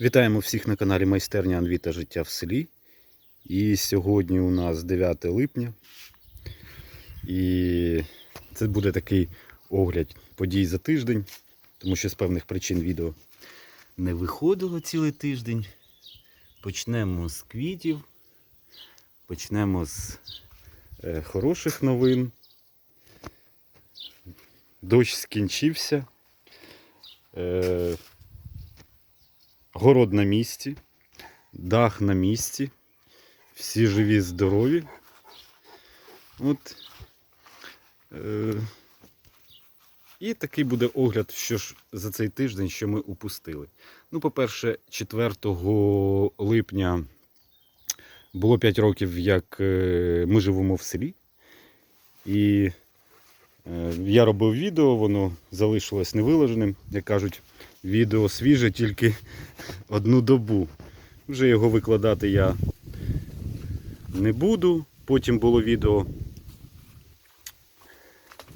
Вітаємо всіх на каналі Майстерня Анві та Життя в селі. І сьогодні у нас 9 липня. І це буде такий огляд подій за тиждень, тому що з певних причин відео не виходило цілий тиждень. Почнемо з квітів, почнемо з е, хороших новин. Дощ скінчився. Город на місці, дах на місці, всі живі, здорові. От. Е, і такий буде огляд, що ж за цей тиждень, що ми упустили. Ну, по-перше, 4 липня було 5 років, як е, ми живемо в селі. І е, я робив відео, воно залишилось невиложеним. Як кажуть, відео свіже тільки одну добу. Вже його викладати я не буду. Потім було відео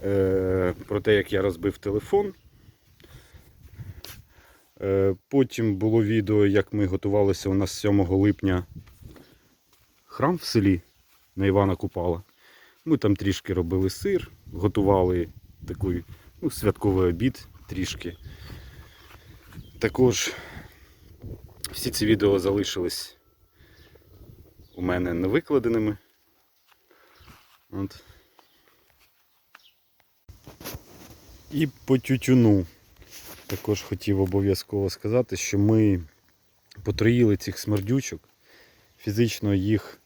е, про те, як я розбив телефон. Е, потім було відео, як ми готувалися у нас 7 липня храм в селі на Івана Купала. Ми там трішки робили сир, готували такий ну, святковий обід трішки. Також всі ці відео залишились у мене невикладеними. От. І по тютюну також хотів обов'язково сказати, що ми потроїли цих смердючок. Фізично їх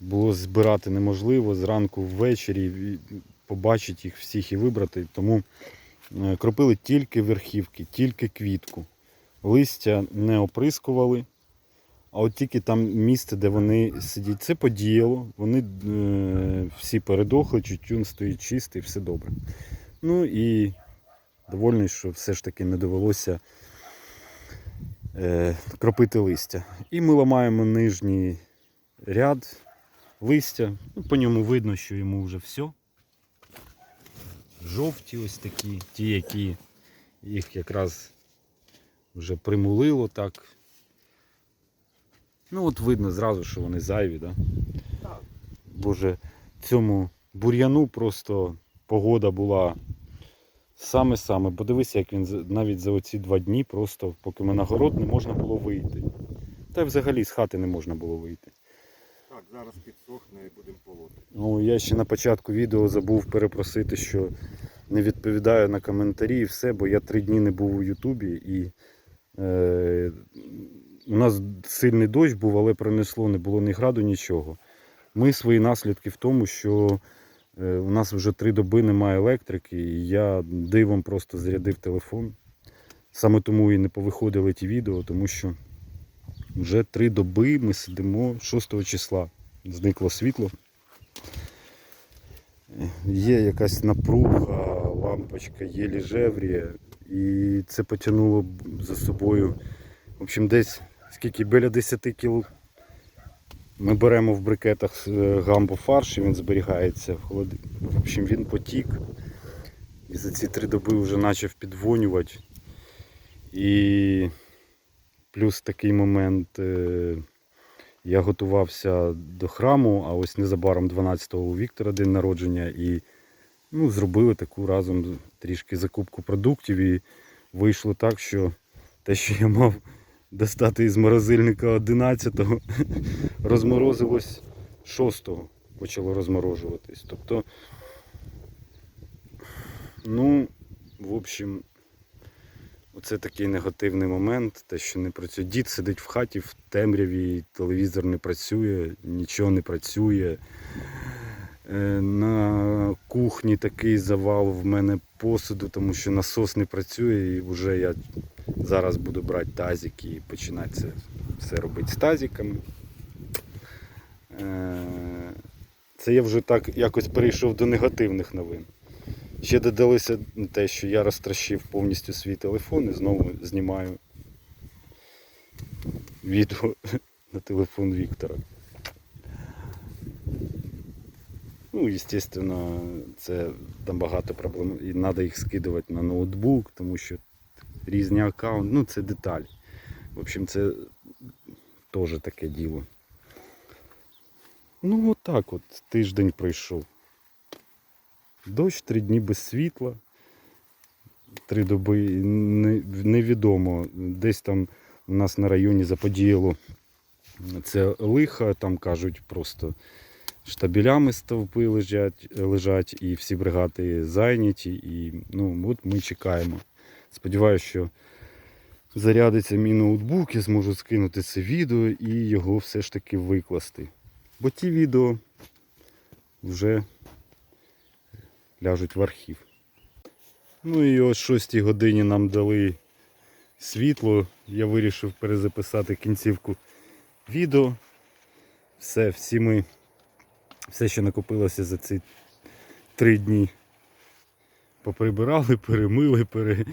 було збирати неможливо зранку ввечері, побачити їх всіх і вибрати. Тому Кропили тільки верхівки, тільки квітку. Листя не оприскували, а от тільки там місце, де вони сидять, це подіяло. Вони е, всі передохли, тютюн стоїть чистий, все добре. Ну і довольний, що все ж таки не довелося е, кропити листя. І ми ламаємо нижній ряд листя. Ну, по ньому видно, що йому вже все жовті ось такі, ті, які їх якраз вже примулило так. Ну от видно зразу, що вони зайві, да? Боже, цьому бур'яну просто погода була саме-саме. Подивися, як він навіть за оці два дні, просто поки ми на город не можна було вийти. Та й взагалі з хати не можна було вийти. Так, зараз підсохне і будемо полоти. Ну, я ще на початку відео забув перепросити, що не відповідаю на коментарі і все, бо я три дні не був у Ютубі і е, у нас сильний дощ був, але принесло, не було ні граду, нічого. Ми свої наслідки в тому, що е, у нас вже три доби немає електрики, і я дивом просто зарядив телефон. Саме тому і не повиходили ті відео, тому що вже три доби ми сидимо 6 числа. Зникло світло. Є якась напруга, лампочка єлі жевріє, і це потягнуло за собою. В общем, десь скільки біля 10 кіл ми беремо в брикетах е, гамбо фарш, і він зберігається в холодильнику. В общем, він потік. І за ці три доби вже почав підвонювати. І плюс такий момент. е, я готувався до храму, а ось незабаром 12-го у Віктора день народження і ну, зробили таку разом трішки закупку продуктів. І вийшло так, що те, що я мав достати із морозильника 11-го, розморозилось 6-го, почало розморожуватись. Тобто, ну, в общем, Оце такий негативний момент, те, що не працює. Дід сидить в хаті в темряві, телевізор не працює, нічого не працює. Е, На кухні такий завал в мене посуду, тому що насос не працює, і вже я зараз буду брати тазик і починати це все робити з тазиками. Е, Це я вже так якось перейшов до негативних новин. Ще додалося те, що я розтращив повністю свій телефон і знову знімаю відео на телефон Віктора. Ну, звісно, це там багато проблем. І треба їх скидувати на ноутбук, тому що різні аккаунти, ну це деталь. В общем, це теж таке діло. Ну, отак от тиждень пройшов. Дощ три дні без світла. Три доби невідомо. Десь там у нас на районі заподіяло це лиха, там кажуть просто штабелями стовпи лежать, лежать і всі бригади зайняті. І ну, от ми чекаємо. Сподіваюся, що зарядиться мій ноутбук, я зможу скинути це відео і його все ж таки викласти. Бо ті відео вже ляжуть в архів. Ну і о 6 годині нам дали світло. Я вирішив перезаписати кінцівку відео. Все, всі ми, все, що накопилося за ці три дні. Поприбирали, перемили, пере...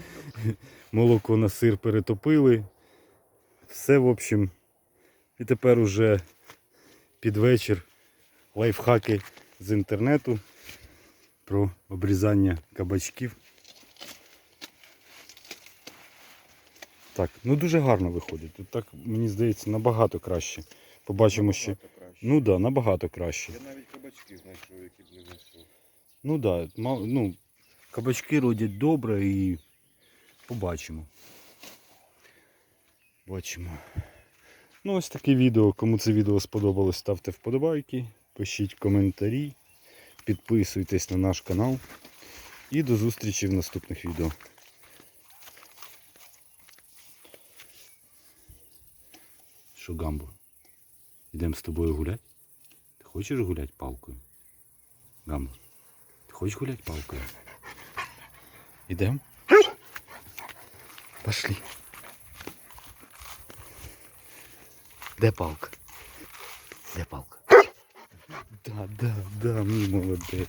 молоко на сир перетопили. Все, в общем. І тепер уже під вечір лайфхаки з інтернету про обрізання кабачків. Так, ну дуже гарно виходить. Тут так, мені здається, набагато краще. Побачимо ще. Краще. Ну так, да, набагато краще. Я навіть кабачки знайшов, які б не знайшов. Ну так, да, мал- ну, кабачки родять добре і побачимо. Бачимо. Ну, ось таке відео. Кому це відео сподобалось, ставте вподобайки, пишіть коментарі, підписуйтесь на наш канал. І до зустрічі в наступних відео. Що, Гамбо? Йдемо з тобою гуляти? Ти хочеш гуляти палкою? Гамбо? Ти хочеш гуляти палкою? Ідем? Пошли. Де палка? Де палка? Да, да, да, мій молодець.